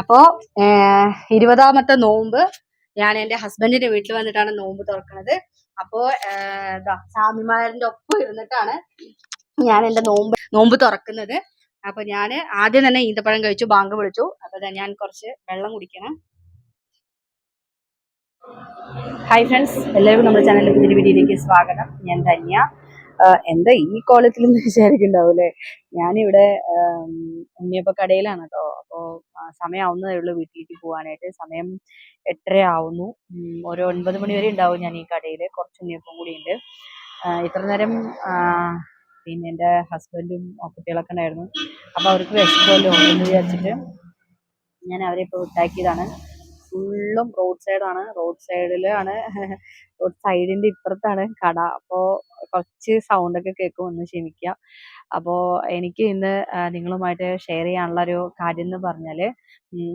അപ്പോ ഇരുപതാമത്തെ നോമ്പ്. ഞാൻ എന്റെ ഹസ്ബൻഡിന്റെ വീട്ടിൽ വന്നിട്ടാണ് നോമ്പ് തുറക്കുന്നത് അപ്പോ സ്വാമിമാരുടെ ഒപ്പം ഇരുന്നിട്ടാണ് ഞാൻ എന്റെ നോമ്പ് നോമ്പ് തുറക്കുന്നത്. അപ്പൊ ഞാൻ ആദ്യം തന്നെ ഈന്തപ്പഴം കഴിച്ചു ബാങ്ക് വിളിച്ചു. അപ്പൊ ഞാൻ കുറച്ച് വെള്ളം കുടിക്കണം. ഹായ് ഫ്രണ്ട്സ് എല്ലാവർക്കും നമ്മുടെ ചാനലിൽ പുതിയ വീഡിയോയിലേക്ക് സ്വാഗതം. ഞാൻ ധന്യ. എന്താ ഈ കോളത്തിൽ നിന്ന് വിചാരിക്കുന്നുണ്ടാവൂലേ ഞാനിവിടെ ഉണ്ണിയപ്പ കടയിലാണ് കേട്ടോ. അപ്പോൾ സമയമാവുന്നതേ ഉള്ളൂ വീട്ടിലേക്ക് പോകാനായിട്ട്. സമയം എട്ടര ആവുന്നു ഒരു ഒൻപത് മണി വരെ ഉണ്ടാവും ഞാൻ ഈ കടയിൽ കുറച്ച് ഉണ്ണിയപ്പം കൂടി ഉണ്ട് ഇത്ര നേരം പിന്നെ എന്റെ ഹസ്ബൻഡും കുട്ടികളൊക്കെ ഉണ്ടായിരുന്നു. അപ്പോൾ അവർക്ക് വിശക്കുമല്ലോ എന്ന് വിചാരിച്ചിട്ട് ഞാൻ അവരെ ഇപ്പോൾ വിട്ടാക്കിയതാണ്. ഫുള്ളും റോഡ് സൈഡാണ് റോഡ് സൈഡിലാണ് റോഡ് സൈഡിന്റെ ഇപ്പുറത്താണ് കട. അപ്പോൾ കുറച്ച് സൗണ്ട് ഒക്കെ കേൾക്കും ഒന്ന് ക്ഷമിക്കുക അപ്പോൾ എനിക്ക് ഇന്ന് നിങ്ങളുമായിട്ട് ഷെയർ ചെയ്യാനുള്ള ഒരു കാര്യം എന്ന് പറഞ്ഞാൽ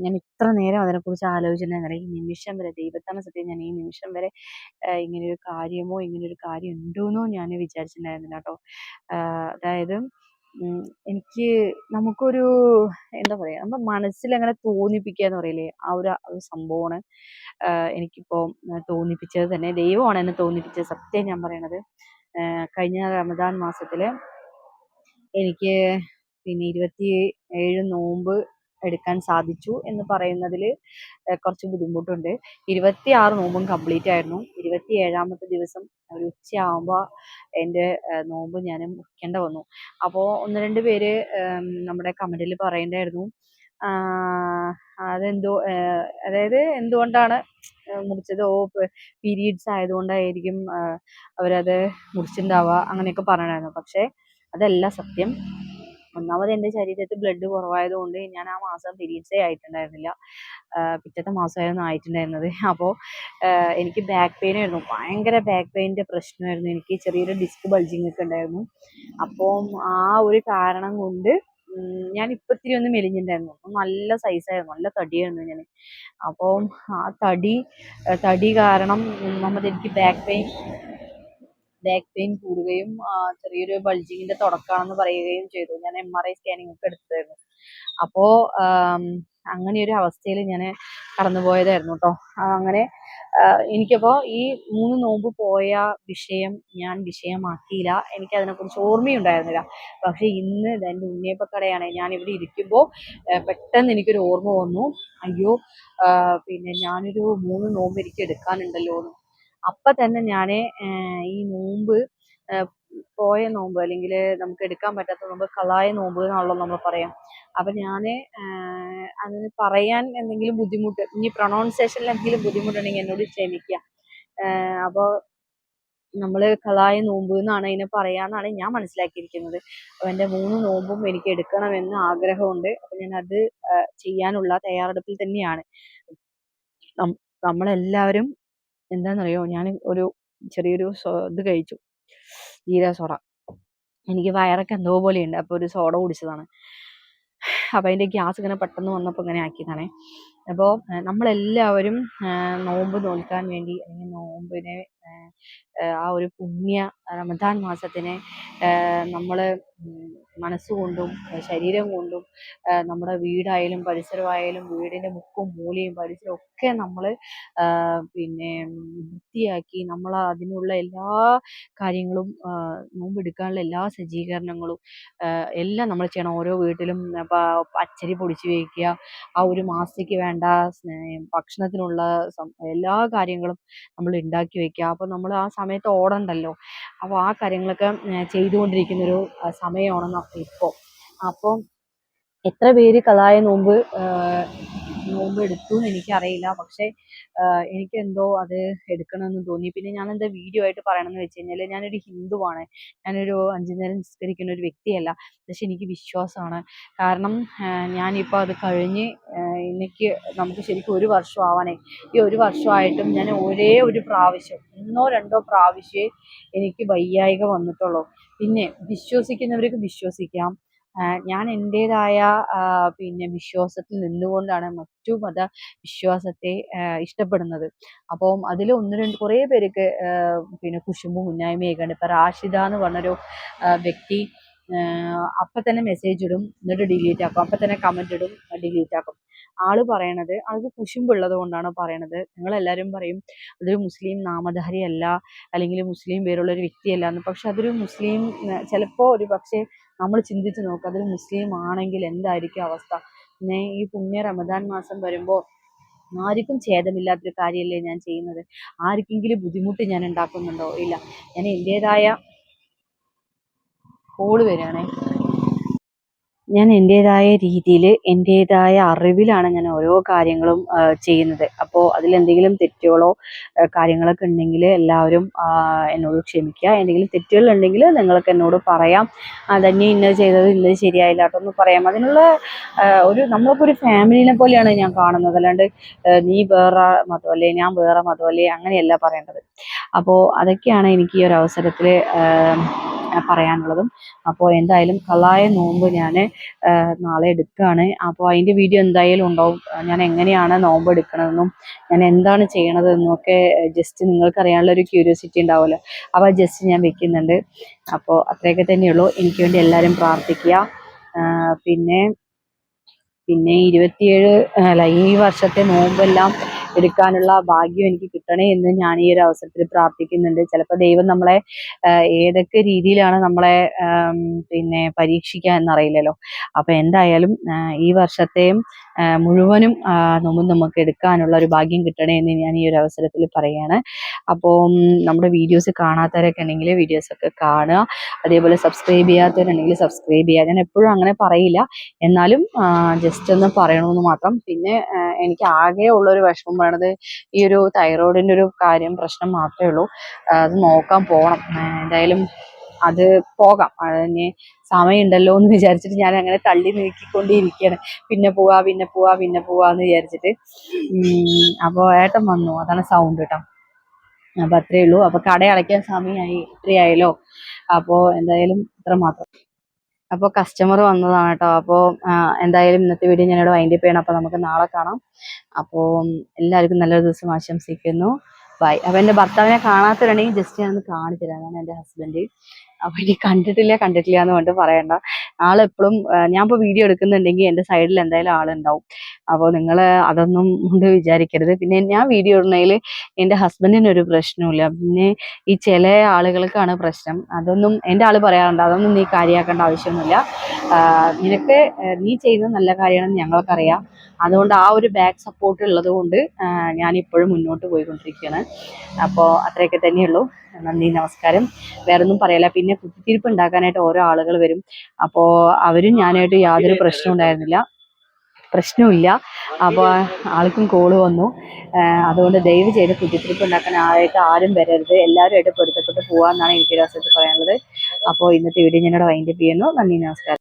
ഞാൻ ഇത്ര നേരം അതിനെക്കുറിച്ച് ആലോചിച്ചിട്ടുണ്ടെങ്കിൽ ഈ നിമിഷം വരെ ദൈവത്താണ് സത്യം. ഞാൻ ഈ നിമിഷം വരെ ഇങ്ങനെ ഒരു കാര്യമോ ഇങ്ങനെയൊരു കാര്യം ഉണ്ടോന്നോ ഞാൻ വിചാരിച്ചിട്ടുണ്ടായിരുന്നില്ല കേട്ടോ. അതായത് എനിക്ക് നമുക്കൊരു എന്താ പറയുക നമ്മുടെ മനസ്സിൽ അങ്ങനെ തോന്നിപ്പിക്കുക എന്ന് പറയില്ലേ ആ ഒരു ഒരു സംഭവമാണ്. എനിക്കിപ്പോൾ എനിക്കിപ്പോ തോന്നിപ്പിച്ചത് തന്നെ ദൈവമാണ് എന്നെ തോന്നിപ്പിച്ചത് സത്യം ഞാൻ പറയണത്. കഴിഞ്ഞ റമദാൻ മാസത്തിൽ എനിക്ക് പിന്നെ ഇരുപത്തി ഏഴ് നോമ്പ് എടുക്കാൻ സാധിച്ചു എന്ന് പറയുന്നതിൽ കുറച്ച് ബുദ്ധിമുട്ടുണ്ട്. ഇരുപത്തി ആറ് നോമ്പും കംപ്ലീറ്റ് ആയിരുന്നു. ഇരുപത്തി ഏഴാമത്തെ ദിവസം ഒരു ഉച്ചയാകുമ്പോൾ എന്റെ നോമ്പ് ഞാൻ മുറിക്കേണ്ട വന്നു. അപ്പോൾ ഒന്ന് രണ്ട് പേര് നമ്മുടെ കമന്റിൽ പറയണ്ടായിരുന്നു. അതെന്തോ അതായത് എന്തുകൊണ്ടാണ് മുറിച്ചത്? ഓ പീരീഡ്സ് ആയതുകൊണ്ടായിരിക്കും അവരത് മുറിച്ചിട്ടുണ്ടാവുക അങ്ങനെയൊക്കെ പറയണമായിരുന്നു പക്ഷേ അതല്ല സത്യം. ഒന്നാമത് എന്റെ ശരീരത്തിൽ ബ്ലഡ് കുറവായതുകൊണ്ട് ഞാൻ ആ മാസം പീരീഡ്സേ ആയിട്ടുണ്ടായിരുന്നില്ല. പിറ്റത്തെ മാസമായിരുന്നു ആയിട്ടുണ്ടായിരുന്നത്. അപ്പോൾ എനിക്ക് ബാക്ക് പെയിൻ ആയിരുന്നു. ഭയങ്കര ബാക്ക് പെയിന്റെ പ്രശ്നമായിരുന്നു. എനിക്ക് ചെറിയൊരു ഡിസ്ക് ബൾജിങ് ഒക്കെ ഉണ്ടായിരുന്നു. അപ്പോൾ ആ ഒരു കാരണം കൊണ്ട് ഞാൻ ഇപ്പം ഇത്തിരി ഒന്ന് മെലിഞ്ഞിട്ടുണ്ടായിരുന്നു. നല്ല സൈസായിരുന്നു നല്ല തടിയായിരുന്നു ഞാൻ അപ്പം ആ തടി തടി കാരണം ഒന്നാമത് എനിക്ക് ബാക്ക് പെയിൻ ബാക്ക് പെയിൻ കൂടുകയും ചെറിയൊരു ബൾജിങ്ങിന്റെ തുടക്കമാണെന്ന് പറയുകയും ചെയ്തു. ഞാൻ എം ആർ ഐ സ്കാനിങ് ഒക്കെ എടുത്തായിരുന്നു അപ്പോൾ അങ്ങനെ ഒരു അവസ്ഥയിൽ ഞാൻ കടന്നുപോയതായിരുന്നു കേട്ടോ അങ്ങനെ എനിക്കപ്പോൾ ഈ മൂന്ന് നോമ്പ് പോയ വിഷയം ഞാൻ വിഷയമാക്കിയില്ല. എനിക്ക് അതിനെക്കുറിച്ച് ഓർമ്മയുണ്ടായിരുന്നില്ല. പക്ഷേ ഇന്ന് എന്റെ ഉണ്ണിയപ്പക്കടയാണ്. ഞാൻ ഇവിടെ ഇരിക്കുമ്പോൾ പെട്ടെന്ന് എനിക്കൊരു ഓർമ്മ വന്നു. അയ്യോ പിന്നെ ഞാനൊരു മൂന്ന് നോമ്പ് എനിക്ക് എടുക്കാനുണ്ടല്ലോ എന്ന് അപ്പം തന്നെ ഞാൻ ഈ നോമ്പ് പോയ നോമ്പ് അല്ലെങ്കിൽ നമുക്ക് എടുക്കാൻ പറ്റാത്ത നോമ്പ് കളായ നോമ്പ് എന്നാണല്ലോ നമ്മൾ പറയാം. അപ്പം ഞാൻ അതിന് പറയാൻ എന്തെങ്കിലും ബുദ്ധിമുട്ട് ഇനി പ്രൊണൗൺസിയേഷനിൽ എന്തെങ്കിലും ബുദ്ധിമുട്ടുണ്ടെങ്കിൽ എന്നോട് ക്ഷമിക്കുക അപ്പോൾ നമ്മൾ കളായ നോമ്പ് എന്നാണ് അതിനെ പറയാന്നാണ് ഞാൻ മനസ്സിലാക്കിയിരിക്കുന്നത്. അപ്പോൾ എന്റെ മൂന്ന് നോമ്പും എനിക്ക് എടുക്കണമെന്ന് ആഗ്രഹമുണ്ട്. അപ്പം ഞാൻ അത് ചെയ്യാനുള്ള തയ്യാറെടുപ്പിൽ തന്നെയാണ്. നമ്മളെല്ലാവരും എന്താണെന്നറിയോ ഞാൻ ഒരു ചെറിയൊരു ഇത് കഴിച്ചു. ജീര സോഡ. എനിക്ക് വയറൊക്കെ എന്തോ പോലെയുണ്ട്. അപ്പോൾ ഒരു സോഡ കുടിച്ചതാണ്. അപ്പോൾ അതിന്റെ ഗ്യാസ് ഇങ്ങനെ പെട്ടെന്ന് വന്നപ്പോൾ ഇങ്ങനെ ആക്കിയതാണേ. അപ്പോൾ നമ്മളെല്ലാവരും നോമ്പ് നോൽക്കാൻ വേണ്ടി അല്ലെങ്കിൽ നോമ്പിനെ ആ ഒരു പുണ്യ റമദാൻ മാസത്തിനെ നമ്മൾ മനസ്സുകൊണ്ടും ശരീരം കൊണ്ടും നമ്മുടെ വീടായാലും പരിസരമായാലും വീടിന്റെ മുക്കും മൂലയും പരിസരവും ഒക്കെ നമ്മൾ പിന്നെ വൃത്തിയാക്കി നമ്മൾ അതിനുള്ള എല്ലാ കാര്യങ്ങളും നോമ്പെടുക്കാനുള്ള എല്ലാ സജ്ജീകരണങ്ങളും എല്ലാം നമ്മൾ ചെയ്യണം. ഓരോ വീട്ടിലും അച്ചരി പൊടിച്ച് വയ്ക്കുക ആ ഒരു മാസത്തേക്ക് വേണ്ട ഭക്ഷണത്തിനുള്ള എല്ലാ കാര്യങ്ങളും നമ്മൾ ഉണ്ടാക്കി വയ്ക്കുക അപ്പോൾ നമ്മൾ ആ സമയത്ത് ഓടണ്ടല്ലോ? അപ്പോൾ ആ കാര്യങ്ങളൊക്കെ ചെയ്തുകൊണ്ടിരിക്കുന്നൊരു സമയമാണ് ഇപ്പോൾ അപ്പോൾ എത്ര പേര് കലായ നോമ്പ് നോമ്പ് എടുത്തു എന്ന് എനിക്കറിയില്ല. പക്ഷേ എനിക്ക് എന്തോ അത് എടുക്കണമെന്ന് തോന്നി. പിന്നെ ഞാൻ എന്താ വീഡിയോ ആയിട്ട് പറയണമെന്ന് വെച്ച് കഴിഞ്ഞാൽ ഞാനൊരു ഹിന്ദുവാണ്. ഞാനൊരു അഞ്ചു നേരം നിസ്കരിക്കുന്ന ഒരു വ്യക്തിയല്ല. പക്ഷെ എനിക്ക് വിശ്വാസമാണ്. കാരണം ഞാനിപ്പോൾ അത് കഴിഞ്ഞ് എനിക്ക് നമുക്ക് ശരിക്കും ഒരു വർഷം ആവാനേ ഈ ഒരു വർഷമായിട്ടും ഞാൻ ഒരേ ഒരു പ്രാവശ്യം ഒന്നോ രണ്ടോ പ്രാവശ്യമേ എനിക്ക് വയ്യായിക വന്നിട്ടുള്ളൂ. പിന്നെ വിശ്വസിക്കുന്നവർക്ക് വിശ്വസിക്കാം. ഞാൻ എന്റേതായ പിന്നെ വിശ്വാസത്തിൽ നിന്നുകൊണ്ടാണ് മറ്റു മത വിശ്വാസത്തെ ഇഷ്ടപ്പെടുന്നത്. അപ്പം അതിൽ ഒന്ന് രണ്ട് കുറേ പേർക്ക് പിന്നെ കുശുമ്പും കുന്നായ്മയൊക്കെ ഉണ്ട്. ഇപ്പം റാഷിദ എന്ന് പറഞ്ഞൊരു വ്യക്തി അപ്പം തന്നെ മെസ്സേജ് ഇടും എന്നിട്ട് ഡിലീറ്റ് ആക്കും. അപ്പം തന്നെ കമന്റ് ഇടും ഡിലീറ്റ് ആക്കും. ആൾ പറയണത് ആൾക്ക് കുശുമ്പുള്ളത് കൊണ്ടാണ് പറയണത്. നിങ്ങളെല്ലാവരും പറയും അതൊരു മുസ്ലിം നാമധാരിയല്ല അല്ലെങ്കിൽ മുസ്ലിം പേരുള്ള ഒരു വ്യക്തിയല്ല എന്ന്. പക്ഷെ അതൊരു മുസ്ലിം ചിലപ്പോൾ ഒരു പക്ഷേ നമ്മൾ ചിന്തിച്ച് നോക്കുക അതിൽ മുസ്ലിം ആണെങ്കിൽ എന്തായിരിക്കും അവസ്ഥ? പിന്നെ ഈ പുണ്യ റമദാൻ മാസം വരുമ്പോൾ ആർക്കും ഛേദമില്ലാത്തൊരു കാര്യമല്ലേ ഞാൻ ചെയ്യുന്നത്? ആർക്കെങ്കിലും ബുദ്ധിമുട്ട് ഞാൻ ഉണ്ടാക്കുന്നുണ്ടോ? ഇല്ല. ഞാൻ എന്റെതായ കോൾ വരികയാണേ. ഞാൻ എന്റെതായ രീതിയിൽ എന്റെതായ അറിവിലാണ് ഞാൻ ഓരോ കാര്യങ്ങളും ചെയ്യുന്നത്. അപ്പോൾ അതിലെന്തെങ്കിലും തെറ്റുകളോ കാര്യങ്ങളൊക്കെ ഉണ്ടെങ്കിൽ എല്ലാവരും എന്നോട് ക്ഷമിക്കുക. എന്തെങ്കിലും തെറ്റുകൾ ഉണ്ടെങ്കിൽ നിങ്ങൾക്ക് എന്നോട് പറയാം. അതന്നെ ഇന്നത് ചെയ്തത് ഇന്നത് ശരിയായില്ല കേട്ടോ പറയാം. അതിനുള്ള ഒരു നമ്മളിപ്പോൾ ഒരു ഫാമിലിനെ പോലെയാണ് ഞാൻ കാണുന്നത്. അല്ലാണ്ട് നീ വേറെ മതമല്ലേ ഞാൻ വേറെ മതമല്ലേ അങ്ങനെയല്ല പറയേണ്ടത്. അപ്പോൾ അതൊക്കെയാണ് എനിക്ക് ഈ ഒരു അവസരത്തിൽ പറയാനുള്ളതും. അപ്പോൾ എന്തായാലും കള്ളായ നോമ്പ് ഞാൻ നാളെ എടുക്കുകയാണ് അപ്പോൾ അതിന്റെ വീഡിയോ എന്തായാലും ഉണ്ടാവും. ഞാൻ എങ്ങനെയാണ് നോമ്പ് എടുക്കണതെന്നും ഞാൻ എന്താണ് ചെയ്യണതെന്നും ഒക്കെ ജസ്റ്റ് നിങ്ങൾക്കറിയാനുള്ള ഒരു ക്യൂരിയോസിറ്റി ഉണ്ടാവുമല്ലോ. അപ്പോൾ ജസ്റ്റ് ഞാൻ വെക്കുന്നുണ്ട്. അപ്പോൾ അത്രയൊക്കെ തന്നെയുള്ളൂ. എനിക്ക് വേണ്ടി എല്ലാവരും പ്രാർത്ഥിക്കുക. പിന്നെ പിന്നെ ഇരുപത്തിയേഴ് അല്ല ഈ വർഷത്തെ നോമ്പെല്ലാം എടുക്കാനുള്ള ഭാഗ്യം എനിക്ക് കിട്ടണേ എന്ന് ഞാൻ ഈ ഒരു അവസരത്തിൽ പ്രാർത്ഥിക്കുന്നുണ്ട്. ചിലപ്പോൾ ദൈവം നമ്മളെ ഏതൊക്കെ രീതിയിലാണ് നമ്മളെ പിന്നെ പരീക്ഷിക്കുക എന്നറിയില്ലല്ലോ. അപ്പോൾ എന്തായാലും ഈ വർഷത്തെയും മുഴുവനും നോമ്പ് നമുക്ക് എടുക്കാനുള്ള ഒരു ഭാഗ്യം കിട്ടണേ എന്ന് ഞാൻ ഈ ഒരു അവസരത്തിൽ പറയാണ്. അപ്പോൾ നമ്മുടെ വീഡിയോസ് കാണാത്തവരൊക്കെ ഉണ്ടെങ്കിൽ വീഡിയോസൊക്കെ കാണുക. അതേപോലെ സബ്സ്ക്രൈബ് ചെയ്യാത്തവരുണ്ടെങ്കിൽ സബ്സ്ക്രൈബ് ചെയ്യുക. ഞാൻ എപ്പോഴും അങ്ങനെ പറയില്ല. എന്നാലും ജസ്റ്റ് ഒന്ന് പറയണമെന്ന് മാത്രം. പിന്നെ എനിക്ക് ആകെ ഉള്ളൊരു വിഷമം പറയണത് ഈ ഒരു തൈറോയിഡിന്റെ ഒരു കാര്യം പ്രശ്നം മാത്രമേ ഉള്ളൂ. അത് നോക്കാൻ പോകണം എന്തായാലും അത് പോകാം. അതിന് സമയമുണ്ടല്ലോ എന്ന് വിചാരിച്ചിട്ട് ഞാൻ അങ്ങനെ തള്ളി നീക്കിക്കൊണ്ടിരിക്കുകയാണ്. പിന്നെ പോവാ പിന്നെ പോവാ പിന്നെ പോവാ എന്ന് വിചാരിച്ചിട്ട്. അപ്പോൾ ഏട്ടൻ വന്നു. അതാണ് സൗണ്ട് കേട്ടോ അപ്പൊ അത്രേ ഉള്ളൂ. അപ്പൊ കട അടയ്ക്കാൻ സമയമായി ഇത്രയായല്ലോ. അപ്പോൾ എന്തായാലും ഇത്ര മാത്രം. അപ്പോൾ കസ്റ്റമർ വന്നതാണ് കേട്ടോ അപ്പോൾ എന്തായാലും ഇന്നത്തെ വീഡിയോ ഞാനിവിടെ വൈൻഡപ്പ് ചെയ്യണം. അപ്പോൾ നമുക്ക് നാളെ കാണാം. അപ്പോ എല്ലാവർക്കും നല്ലൊരു ദിവസം ആശംസിക്കുന്നു. ബൈ അപ്പോൾ എന്റെ ഭർത്താവിനെ കാണാത്തവരുണ്ടെങ്കിൽ ജസ്റ്റ് ഞാനൊന്ന് കാണിച്ചു തരാം എന്റെ ഹസ്ബൻഡ് അപ്പോൾ ഇനി കണ്ടിട്ടില്ല കണ്ടിട്ടില്ല എന്ന് കൊണ്ട് പറയണ്ട. ആളെപ്പോഴും ഞാൻ ഇപ്പോൾ വീഡിയോ എടുക്കുന്നുണ്ടെങ്കിൽ എന്റെ സൈഡിൽ എന്തായാലും ആളുണ്ടാവും. അപ്പോൾ നിങ്ങൾ അതൊന്നും കൊണ്ട് വിചാരിക്കരുത്. പിന്നെ ഞാൻ വീഡിയോ ഇടുന്നതിൽ എന്റെ ഹസ്ബൻഡിന് ഒരു പ്രശ്നമില്ല പിന്നെ ഈ ചില ആളുകൾക്കാണ് പ്രശ്നം. അതൊന്നും എന്റെ ആൾ പറയാറുണ്ട്. അതൊന്നും നീ കാര്യമാക്കേണ്ട ആവശ്യമൊന്നുമില്ല. നിനക്ക് നീ ചെയ്യുന്ന നല്ല കാര്യമാണെന്ന് ഞങ്ങൾക്കറിയാം. അതുകൊണ്ട് ആ ഒരു ബാക്ക് സപ്പോർട്ട് ഉള്ളത് കൊണ്ട് ഞാൻ ഇപ്പോഴും മുന്നോട്ട് പോയിക്കൊണ്ടിരിക്കുകയാണ്. അപ്പോൾ അത്രയൊക്കെ തന്നെയുള്ളൂ. നന്ദി നമസ്കാരം. വേറൊന്നും പറയല്ല. പിന്നെ കുത്തിത്തിരിപ്പ് ഉണ്ടാക്കാനായിട്ട് ഓരോ ആളുകൾ വരും. അപ്പോൾ അവരും ഞാനായിട്ട് യാതൊരു പ്രശ്നവും ഉണ്ടായിരുന്നില്ല. പ്രശ്നമില്ല അപ്പോൾ ആൾക്കും കോൾ വന്നു. അതുകൊണ്ട് ദയവ് ചെയ്ത് കുത്തിത്തിരിപ്പ് ഉണ്ടാക്കാൻ ആയിട്ട് ആരും വരരുത്. എല്ലാവരുമായിട്ട് പൊരുത്തപ്പെട്ട് പോകാമെന്നാണ് എനിക്ക് ഒരു അവസരത്തിൽ പറയാനുള്ളത്. അപ്പോൾ ഇന്നത്തെ വീഡിയോ ഞാനിവിടെ വൈൻഡപ്പ് ചെയ്യുന്നു. നന്ദി നമസ്കാരം.